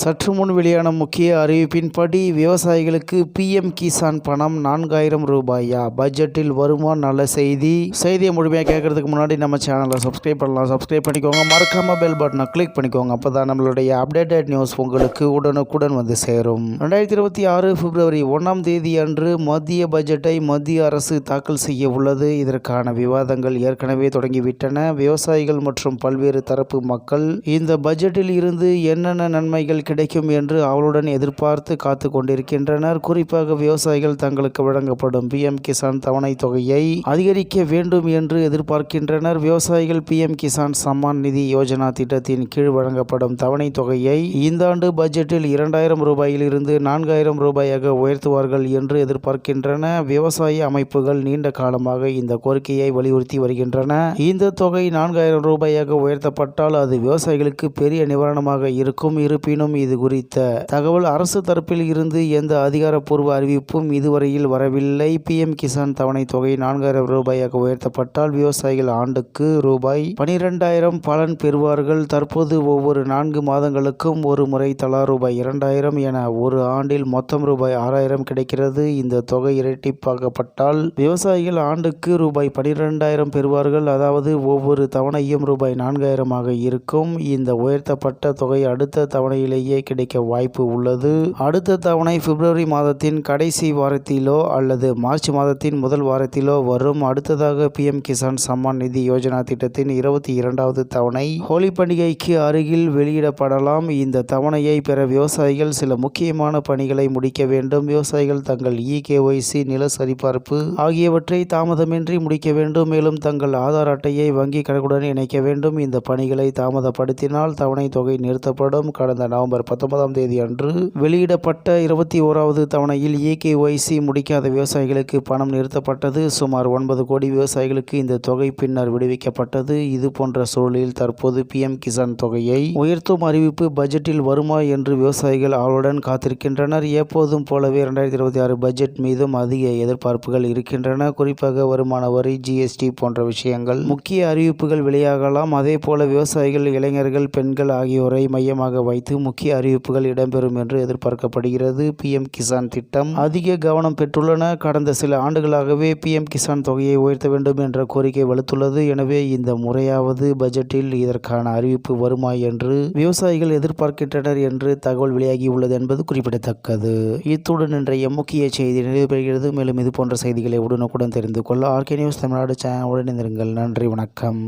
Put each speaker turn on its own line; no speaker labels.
சற்று முன் வெளியான முக்கிய அறிவிப்பின்படி விவசாயிகளுக்கு பிஎம் கிசான் பணம் நான்காயிரம் ரூபாயா? பட்ஜெட்டில் வருமா? நல்ல செய்தி. செய்தியை முழுமையாக கேட்கறதுக்கு முன்னாடி நம்ம சேனலை சப்ஸ்கிரைப் பண்ணலாம். சப்ஸ்கிரைப் பண்ணிக்கோங்க. மறக்காம பெல் பட்டனை கிளிக் பண்ணிக்கோங்க. அப்போ தான் நம்மளுடைய அப்டேட்டட் நியூஸ் உங்களுக்கு உடனுக்குடன் வந்து சேரும். ரெண்டாயிரத்தி இருபத்தி ஆறு பிப்ரவரி ஒன்றாம் தேதி அன்று மத்திய பட்ஜெட்டை மத்திய அரசு தாக்கல் செய்ய உள்ளது. இதற்கான விவாதங்கள் ஏற்கனவே தொடங்கிவிட்டன. விவசாயிகள் மற்றும் பல்வேறு தரப்பு மக்கள் இந்த பட்ஜெட்டில் இருந்து என்னென்ன நன்மைகள் கிடைக்கும் என்று அவளுடன் எதிர்பார்த்து காத்து கொண்டிருக்கின்றனர். குறிப்பாக விவசாயிகள் தங்களுக்கு வழங்கப்படும் பிஎம் கிசான் தவணை தொகையை அதிகரிக்க வேண்டும் என்று எதிர்பார்க்கின்றனர். விவசாயிகள் பிஎம் கிசான் சம்மான் நிதி யோஜனா திட்டத்தின் கீழ் வழங்கப்படும் தவணை தொகையை இந்த ஆண்டு பட்ஜெட்டில் இரண்டாயிரம் ரூபாயிலிருந்து நான்காயிரம் ரூபாயாக உயர்த்துவார்கள் என்று எதிர்பார்க்கின்றன. விவசாய அமைப்புகள் நீண்ட காலமாக இந்த கோரிக்கையை வலியுறுத்தி வருகின்றன. இந்த தொகை நான்காயிரம் ரூபாயாக உயர்த்தப்பட்டால் அது விவசாயிகளுக்கு பெரிய நிவாரணமாக இருக்கும். இருப்பினும் இது குறித்த தகவல் அரசு தரப்பில் இருந்து எந்த அதிகாரப்பூர்வ அறிவிப்பும் இதுவரையில் வரவில்லை. பிஎம் கிசான் தவணை தொகை நான்காயிரம் ரூபாயாக உயர்த்தப்பட்டால் விவசாயிகள் ஆண்டுக்கு ரூபாய் பனிரெண்டாயிரம் பலன் பெறுவார்கள். தற்போது ஒவ்வொரு நான்கு மாதங்களுக்கும் ஒரு முறை தலா ரூபாய் இரண்டாயிரம் என ஒரு ஆண்டில் மொத்தம் ரூபாய் ஆறாயிரம் கிடைக்கிறது. இந்த தொகை இரட்டிப்பாக்கப்பட்டால் விவசாயிகள் ஆண்டுக்கு ரூபாய் பனிரெண்டாயிரம் பெறுவார்கள். அதாவது ஒவ்வொரு தவணையும் ரூபாய் நான்காயிரமாக இருக்கும். இந்த உயர்த்தப்பட்ட தொகை அடுத்த தவணையில் தவணையிலேயே கிடைக்க வாய்ப்பு உள்ளது. அடுத்த தவணை பிப்ரவரி மாதத்தின் கடைசி வாரத்திலோ அல்லது மார்ச் மாதத்தின் முதல் வாரத்திலோ வரும். அடுத்ததாக பிஎம் கிசான் சம்மான் நிதி யோஜனா திட்டத்தின் இருபத்தி இரண்டாவது தவணை. ஹோலி பண்டிகைக்கு அருகில் வெளியிடப்படலாம். இந்த தவணையை பெற விவசாயிகள் சில முக்கியமான பணிகளை முடிக்க வேண்டும். விவசாயிகள் தங்கள் இகேஒய்சி நில சரிபார்ப்பு ஆகியவற்றை தாமதமின்றி முடிக்க வேண்டும். மேலும் தங்கள் ஆதார் அட்டையை வங்கி கணக்குடன் இணைக்க வேண்டும். இந்த பணிகளை தாமதப்படுத்தினால் தவணை தொகை நிறுத்தப்படும். கடந்த நவம்பர் பத்தொன்பதாம் தேதி அன்று வெளியிடப்பட்ட இருபத்தி ஓராவது தவணையில் ஏகேஒய்சி முடிக்காத விவசாயிகளுக்கு பணம் நிறுத்தப்பட்டது. சுமார் ஒன்பது கோடி விவசாயிகளுக்கு இந்த தொகை பின்னர் விடுவிக்கப்பட்டது. இது போன்ற சூழலில் தற்போது பிஎம் கிசான் தொகையை உயர்த்தும் அறிவிப்பு பட்ஜெட்டில் வருமா என்று விவசாயிகள் ஆவலுடன் காத்திருக்கின்றனர். எப்போதும் போலவே இரண்டாயிரத்தி இருபத்தி ஆறு பட்ஜெட் மீதும் அதிக எதிர்பார்ப்புகள் இருக்கின்றன. குறிப்பாக வருமான வரி ஜிஎஸ்டி போன்ற விஷயங்கள் முக்கிய அறிவிப்புகள் வெளியாகலாம். அதே போல விவசாயிகள் இளைஞர்கள் பெண்கள் ஆகியோரை மையமாக வைத்து முக்கிய அறிவிப்புகள் இடம்பெறும் என்று எதிர்பார்க்கப்படுகிறது. பிஎம் கிசான் திட்டம். அதிக கவனம் பெற்றுள்ளன. கடந்த சில ஆண்டுகளாகவே பிஎம் கிசான் தொகையை உயர்த்த வேண்டும் என்ற கோரிக்கை வலுத்துள்ளது. எனவே இந்த முறையாவது பட்ஜெட்டில் இதற்கான அறிவிப்பு வருமா என்று விவசாயிகள் எதிர்பார்க்கின்றனர் என்று தகவல் வெளியாகியுள்ளது என்பது குறிப்பிடத்தக்கது. இத்துடன் இன்றைய முக்கிய செய்தி நிறைவு பெறுகிறது. மேலும் இது போன்ற செய்திகளை உடனுக்குடன் தெரிந்து கொள்ள ஆர்கே நியூஸ் தமிழ்நாடு சேனல் உடன் நன்றி வணக்கம்.